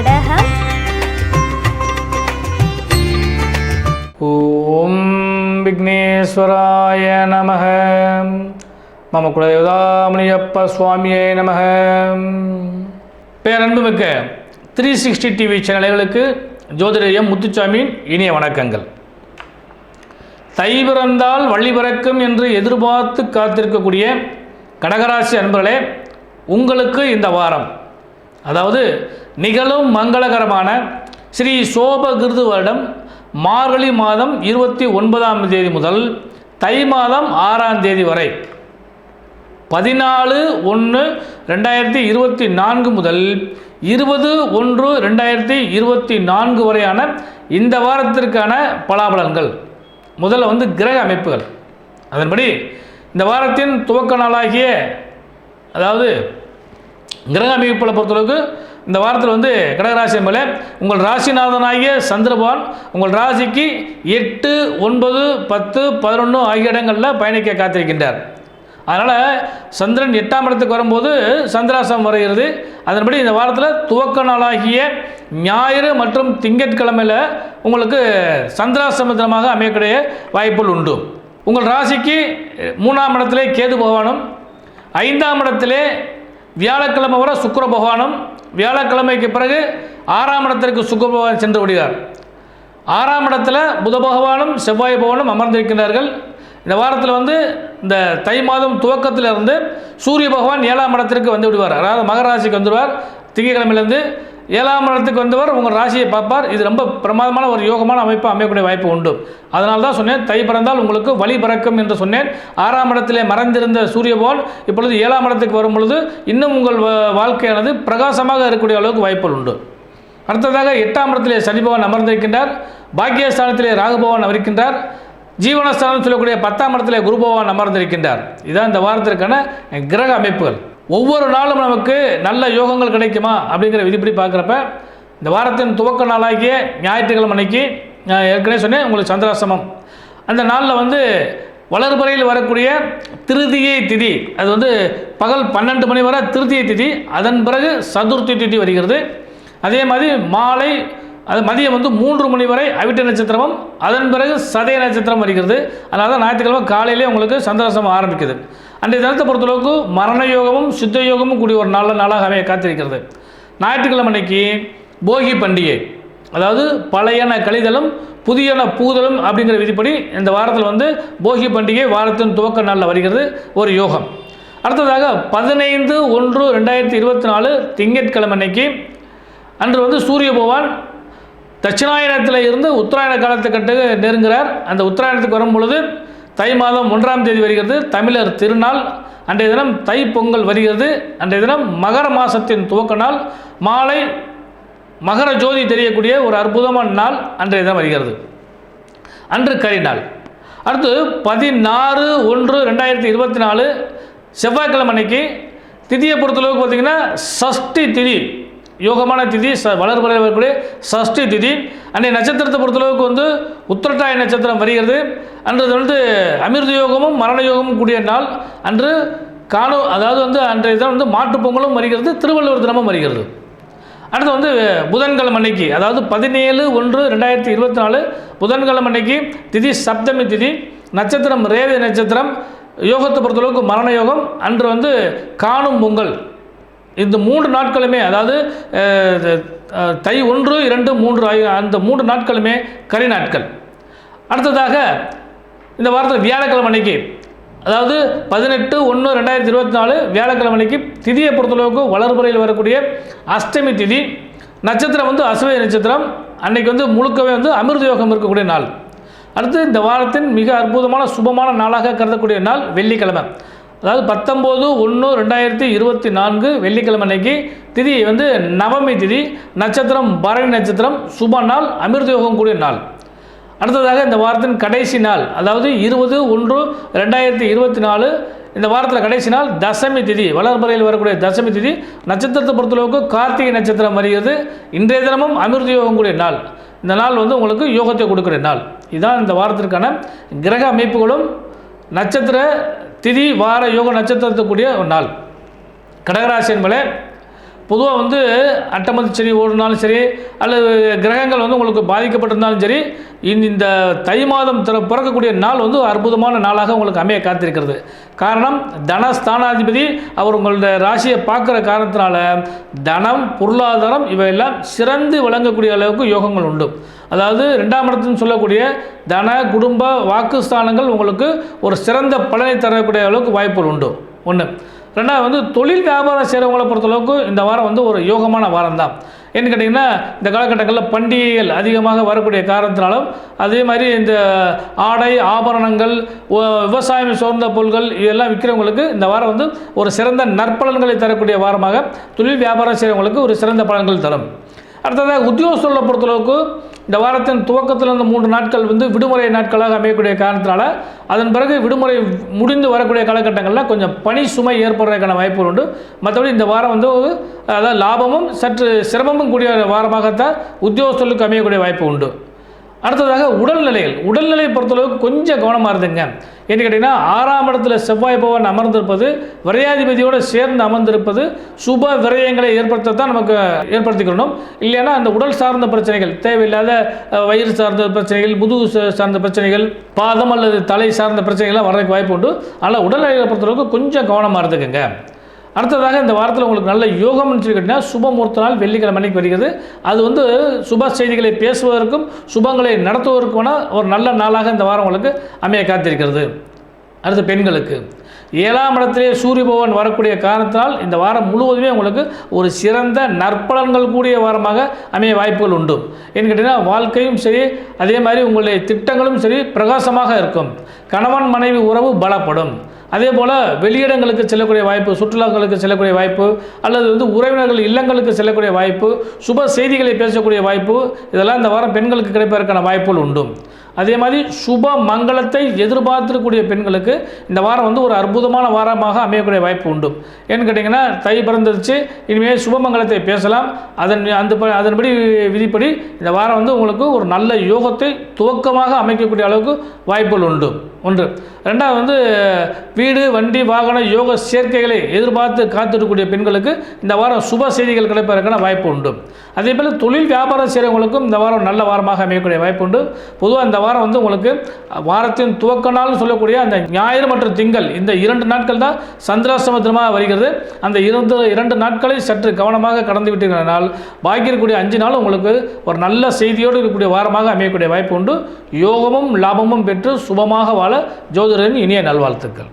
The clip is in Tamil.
கடகம் ஓம் விக்னேஸ்வராய நம மம குலதேவதாமணியப்ப சுவாமியே நமக பேரன்புமிக்க த்ரீ சிக்ஸ்டி டிவி சேனல்களுக்கு ஜோதிடயம் முத்துச்சாமியின் இனிய வணக்கங்கள். தை பிறந்தால் வள்ளி பிறக்கும் என்று எதிர்பார்த்து காத்திருக்கக்கூடிய கடகராசி அன்பர்களே உங்களுக்கு இந்த வாரம் அதாவது நிகழும் மங்களகரமான ஸ்ரீ சோபகிருது வருடம் மார்கழி மாதம் இருபத்தி ஒன்பதாம் தேதி முதல் தை மாதம் ஆறாம் தேதி வரை. பதினாலு ஒன்று ரெண்டாயிரத்தி இருபத்தி நான்கு முதல் இருபது ஒன்று ரெண்டாயிரத்தி இருபத்தி நான்கு வரையான இந்த வாரத்திற்கான பலாபலன்கள். முதல்ல வந்து கிரக அமைப்புகள். அதன்படி இந்த வாரத்தின் துவக்க நாளாகிய அதாவது கிரக அமைப்புகளை பொறுத்தளவுக்கு இந்த வாரத்தில் வந்து கடகராசி மேலே உங்கள் ராசிநாதனாகிய சந்திரபகவான் உங்கள் ராசிக்கு எட்டு ஒன்பது பத்து பதினொன்று ஆகிய இடங்களில் பயணிக்க காத்திருக்கின்றார். அதனால் சந்திரன் எட்டாம் இடத்துக்கு வரும்போது சந்திராசம் வருகிறது. அதன்படி இந்த வாரத்தில் துவக்க நாளாகிய ஞாயிறு மற்றும் திங்கட்கிழமையில் உங்களுக்கு சந்திராசம தினமாக அமையக்கூடிய வாய்ப்புகள் உண்டு. உங்கள் ராசிக்கு மூணாம் இடத்திலே கேது பகவானும் ஐந்தாம் இடத்திலே வியாழக்கிழமை வர சுக்கர பகவானும் வியாழக்கிழமைக்கு பிறகு ஆறாம் இடத்திற்கு சுக்கர பகவான் சென்று விடுகிறார். ஆறாம் இடத்துல புத பகவானும் செவ்வாய் பகவானும் அமர்ந்திருக்கிறார்கள் இந்த வாரத்தில் வந்து இந்த தை மாதம் துவக்கத்தில் இருந்து சூரிய பகவான் ஏழாம் இடத்திற்கு வந்து விடுவார். அதாவது மகராசிக்கு வந்துடுவார். திங்கட்கிழமையிலேருந்து ஏழாம் இடத்துக்கு வந்தவர் உங்கள் ராசியை பார்ப்பார். இது ரொம்ப பிரமாதமான ஒரு யோகமான அமைப்பு அமையக்கூடிய வாய்ப்பு உண்டு. அதனால தான் சொன்னேன் தை பிறந்தால் உங்களுக்கு வழி பிறக்கும் என்று சொன்னேன். ஆறாம் இடத்திலே மறைந்திருந்த சூரியபோல் இப்பொழுது ஏழாம் இடத்துக்கு வரும் பொழுது இன்னும் உங்கள் வாழ்க்கையானது பிரகாசமாக இருக்கக்கூடிய அளவுக்கு வாய்ப்புகள் உண்டு. அடுத்ததாக எட்டாம் இடத்திலே சனிபவன் அமர்ந்திருக்கின்றார். பாக்கியஸ்தானத்திலே ராகுபவன் அமர்க்கின்றார் ஜீவனஸ்தானம் சொல்லக்கூடிய பத்தாம் இடத்திலே குருபவன் அமர்ந்திருக்கின்றார். இதான் இந்த வாரத்திற்கான கிரக அமைப்புகள். ஒவ்வொரு நாளும் நமக்கு நல்ல யோகங்கள் கிடைக்குமா அப்படிங்கிற விதிப்படி பார்க்குறப்ப இந்த வாரத்தின் துவக்க நாளாகிய ஞாயிற்றுக்கிழமை அன்னைக்கு நான் ஏற்கனவே சொன்னேன் உங்களுக்கு சந்திராசிரமம் அந்த நாளில் வந்து வளர்பறையில் வரக்கூடிய திருதியை திதி அது வந்து பகல் பன்னெண்டு மணி வரை திருதியை திதி அதன் பிறகு சதுர்த்தி திதி வருகிறது. அதே மாதிரி மாலை அது மதியம் வந்து மூன்று மணி வரை அவிட்ட நட்சத்திரமும் அதன் பிறகு சதய நட்சத்திரம் வருகிறது. அதனால தான் ஞாயிற்றுக்கிழமை காலையிலே உங்களுக்கு சந்திராசிரமம் ஆரம்பிக்குது. அன்றைய தினத்தை பொறுத்தளவுக்கு மரண யோகமும் சித்த யோகமும் கூடிய ஒரு நல்ல நாளாக அமைய காத்திருக்கிறது. ஞாயிற்றுக்கிழமை அன்னைக்கு போகி பண்டிகை. அதாவது பழையன கழிதலும் புதியன பூதலும் அப்படிங்கிற விதிப்படி இந்த வாரத்தில் வந்து போகி பண்டிகை வாரத்தின் துவக்க நாளில் வருகிறது ஒரு யோகம். அடுத்ததாக பதினைந்து ஒன்று ரெண்டாயிரத்தி இருபத்தி நாலு திங்கட்கிழமை அன்னைக்கு அன்று வந்து சூரிய பகவான் தட்சிணாயனத்தில் இருந்து உத்தராயண காலத்துக்கிட்ட நெருங்குகிறார் அந்த உத்தராயணத்துக்கு வரும் பொழுது தை மாதம் ஒன்றாம் தேதி வருகிறது. தமிழர் திருநாள். அன்றைய தினம் தை பொங்கல் வருகிறது. அன்றைய தினம் மகர மாதத்தின் துவக்க நாள். மாலை மகர ஜோதி தெரியக்கூடிய ஒரு அற்புதமான நாள் அன்றைய தினம் வருகிறது. அன்று கரிநாள் அடுத்து பதினாறு ஒன்று ரெண்டாயிரத்தி இருபத்தி நாலு செவ்வாய்க்கிழமை அன்னைக்கு திதியை பொறுத்தளவுக்கு பார்த்தீங்கன்னா சஷ்டி திதி. யோகமான திதி ச வளர்பறை வரக்கூடிய சஷ்டி திதி. அன்றைய நட்சத்திரத்தை பொறுத்தளவுக்கு வந்து உத்திரட்டாய நட்சத்திரம் வருகிறது. அன்று வந்து அமிர்த யோகமும் மரண யோகமும் கூடிய நாள். அன்று காணு அதாவது வந்து அன்றைய தான் வந்து மாட்டுப்பொங்கலும் வருகிறது திருவள்ளுவர் தினமும் வருகிறது. அடுத்து வந்து புதன்கிழமை அன்னைக்கு அதாவது பதினேழு ஒன்று ரெண்டாயிரத்தி இருபத்தி நாலு புதன்கிழமை அன்னைக்கு திதி சப்தமி திதி. நட்சத்திரம் ரேவதி நட்சத்திரம். யோகத்தை பொறுத்தளவுக்கு மரண யோகம். அன்று வந்து காணும் பொங்கல். இந்த மூன்று நாட்களுமே அதாவது தை ஒன்று இரண்டு மூன்று ஆகிய அந்த மூன்று நாட்களுமே கரி நாட்கள். அடுத்ததாக இந்த வாரத்தில் வியாழக்கிழமை அன்னைக்கு அதாவது பதினெட்டு ஒன்று ரெண்டாயிரத்தி இருபத்தி நாலு வியாழக்கிழமை அன்னைக்கு திதியை பொறுத்தளவுக்கு வளர்புறையில் வரக்கூடிய அஷ்டமி திதி நட்சத்திரம் வந்து அசுவை நட்சத்திரம் அன்னைக்கு வந்து முழுக்கவே வந்து அமிர்த யோகம் இருக்கக்கூடிய நாள். அடுத்து இந்த வாரத்தின் மிக அற்புதமான சுபமான நாளாக கருதக்கூடிய நாள் வெள்ளிக்கிழமை. அதாவது பத்தொம்போது ஒன்று ரெண்டாயிரத்தி இருபத்தி நான்கு வெள்ளிக்கிழமை அன்னைக்கு திதி வந்து நவமி திதி நட்சத்திரம் பரணி நட்சத்திரம் சுப நாள் அமிர்த யோகம் கூடிய நாள். அடுத்ததாக இந்த வாரத்தின் கடைசி நாள் அதாவது இருபது ஒன்று ரெண்டாயிரத்தி இருபத்தி நாலு இந்த வாரத்தில் கடைசி நாள் தசமி திதி வளர்பறையில் வரக்கூடிய தசமி திதி நட்சத்திரத்தை பொறுத்தளவுக்கு கார்த்திகை நட்சத்திரம் வருகிறது. இன்றைய தினமும் அமிர்த யோகம் கூடிய நாள். இந்த நாள் வந்து உங்களுக்கு யோகத்தை கொடுக்குற நாள். இதுதான் இந்த வாரத்திற்கான கிரக அமைப்புகளும் நட்சத்திர திதி வார யோக நட்சத்திரத்துக்குரிய ஒரு நாள். கடகராசி என்பதே பொதுவாக வந்து அட்டமதி சரி ஓடினாலும் சரி அல்லது கிரகங்கள் வந்து உங்களுக்கு பாதிக்கப்பட்டிருந்தாலும் சரி இந்த இந்த தை மாதம் திற பிறக்கக்கூடிய நாள் வந்து அற்புதமான நாளாக உங்களுக்கு அமைய காத்திருக்கிறது. காரணம் தனஸ்தானாதிபதி அவர் உங்களுடைய ராசியை பார்க்குற காரணத்தினால தனம் பொருளாதாரம் இவையெல்லாம் சிறந்து விளங்கக்கூடிய அளவுக்கு யோகங்கள் உண்டு. அதாவது ரெண்டாம் இடத்துன்னு சொல்லக்கூடிய தன குடும்ப வாக்குஸ்தானங்கள் உங்களுக்கு ஒரு சிறந்த பலனை தரக்கூடிய அளவுக்கு வாய்ப்புகள் உண்டு. ஒன்று ரெண்டாவது வந்து தொழில் வியாபாரம் செய்கிறவங்களை பொறுத்தளவுக்கு இந்த வாரம் வந்து ஒரு யோகமான வாரம் தான் ஏன்னு கேட்டிங்கன்னா இந்த காலகட்டங்களில் பண்டிகைகள் அதிகமாக வரக்கூடிய காரணத்தினாலும் அதே மாதிரி இந்த ஆடை ஆபரணங்கள் விவசாயம் சார்ந்த பொருட்கள் இதெல்லாம் விற்கிறவங்களுக்கு இந்த வாரம் வந்து ஒரு சிறந்த நற்பலன்களை தரக்கூடிய வாரமாக தொழில் வியாபாரம் செய்கிறவங்களுக்கு ஒரு சிறந்த பலன்கள் தரும். அடுத்ததாக உத்தியோகஸ்தர்களை பொறுத்தளவுக்கு இந்த வாரத்தின் துவக்கத்தில் இந்த மூன்று நாட்கள் வந்து விடுமுறை நாட்களாக அமையக்கூடிய காரணத்தினால அதன் பிறகு விடுமுறை முடிந்து வரக்கூடிய காலகட்டங்களில் கொஞ்சம் பணி சுமை ஏற்படுறதுக்கான வாய்ப்புகள் உண்டு. மற்றபடி இந்த வாரம் வந்து அதாவது லாபமும் சற்று சிரமமும் கூடிய வாரமாகத்தான் உத்தியோகஸ்தர்களுக்கு அமையக்கூடிய வாய்ப்பு உண்டு. அடுத்ததாக உடல்நிலைகள். உடல்நிலையை பொறுத்தளவுக்கு கொஞ்சம் கவனமாக இருந்துங்க. என்ன கேட்டிங்கன்னா ஆறாம் இடத்துல செவ்வாய் பவன் அமர்ந்திருப்பது விரையாதிபதியோடு சேர்ந்து அமர்ந்திருப்பது சுப விரயங்களை ஏற்படுத்தத்தான் நமக்கு ஏற்படுத்திக்கணும் இல்லைன்னா அந்த உடல் சார்ந்த பிரச்சனைகள் தேவையில்லாத வயிறு சார்ந்த பிரச்சனைகள் முதுகு சார்ந்த பிரச்சனைகள் பாதம் அல்லது தலை சார்ந்த பிரச்சனைகள்லாம் வர்றதுக்கு வாய்ப்பு உண்டு. அதனால் உடல்நிலையை பொறுத்தளவுக்கு கொஞ்சம் கவனமாக இருந்துக்குங்க. அடுத்ததாக இந்த வாரத்தில் உங்களுக்கு நல்ல யோகம்னு சொல்லி கேட்டிங்கன்னா சுபமுகூர்த்த நாள் வெள்ளிக்கிழமை அன்னைக்கு வருகிறது. அது வந்து சுப செய்திகளை பேசுவதற்கும் சுபங்களை நடத்துவதற்குமான ஒரு நல்ல நாளாக இந்த வாரம் உங்களுக்கு அமைய காத்திருக்கிறது. அடுத்து பெண்களுக்கு. ஏழாம் இடத்திலே சூரிய பகவான் வரக்கூடிய காரணத்தினால் இந்த வாரம் முழுவதுமே உங்களுக்கு ஒரு சிறந்த நற்பலன்கள் கூடிய வாரமாக அமைய வாய்ப்புகள் உண்டு. ஏன்னு கேட்டிங்கன்னா வாழ்க்கையும் சரி அதே மாதிரி உங்களுடைய திட்டங்களும் சரி பிரகாசமாக இருக்கும். கணவன் மனைவி உறவு பலப்படும். அதே போல் வெளியிடங்களுக்கு செல்லக்கூடிய வாய்ப்பு சுற்றுலாக்களுக்கு செல்லக்கூடிய வாய்ப்பு அல்லது வந்து உறவினர்கள் இல்லங்களுக்கு செல்லக்கூடிய வாய்ப்பு சுப செய்திகளை பேசக்கூடிய வாய்ப்பு இதெல்லாம் இந்த வாரம் பெண்களுக்கு கிடைப்பதற்கான வாய்ப்புகள் உண்டு. அதே மாதிரி சுப மங்களத்தை எதிர்பார்த்துக்கூடிய பெண்களுக்கு இந்த வாரம் வந்து ஒரு அற்புதமான வாரமாக அமையக்கூடிய வாய்ப்பு உண்டு. ஏன்னு கேட்டிங்கன்னா தை பிறந்துருச்சு இனிமேல் சுபமங்கலத்தை பேசலாம். அதன் அந்த ப- அதன்படி விதிப்படி இந்த வாரம் வந்து உங்களுக்கு ஒரு நல்ல யோகத்தை துவக்கமாக அமைக்கக்கூடிய அளவுக்கு வாய்ப்புகள் உண்டு. ஒன்று. ரெண்டாவது வந்து வீடு வண்டி வாகன யோக சேர்க்கைகளை எதிர்பார்த்து காத்திருக்கக்கூடிய பெண்களுக்கு இந்த வாரம் சுப செய்திகள் கிடைப்பதற்கான வாய்ப்பு உண்டு. அதே போல் தொழில் வியாபாரம் செய்கிறவங்களுக்கும் இந்த வாரம் நல்ல வாரமாக அமையக்கூடிய வாய்ப்பு உண்டு. பொதுவாக இந்த வாரம் வந்து உங்களுக்கு வாரத்தின் துவக்க நாள்னு சொல்லக்கூடிய அந்த ஞாயிறு மற்றும் திங்கள் இந்த இரண்டு நாட்கள் தான் சந்திராசிரம தினமாக வருகிறது. அந்த இரண்டு இரண்டு நாட்களை சற்று கவனமாக கடந்து விட்டீர்களானால் பாக்கி இருக்கக்கூடிய அஞ்சு நாள் உங்களுக்கு ஒரு நல்ல செய்தியோடு இருக்கக்கூடிய வாரமாக அமையக்கூடிய வாய்ப்பு உண்டு. யோகமும் லாபமும் பெற்று சுபமாக வாழ ஜோதி சகோதரன் இனிய நல்வாழ்த்துக்கள்.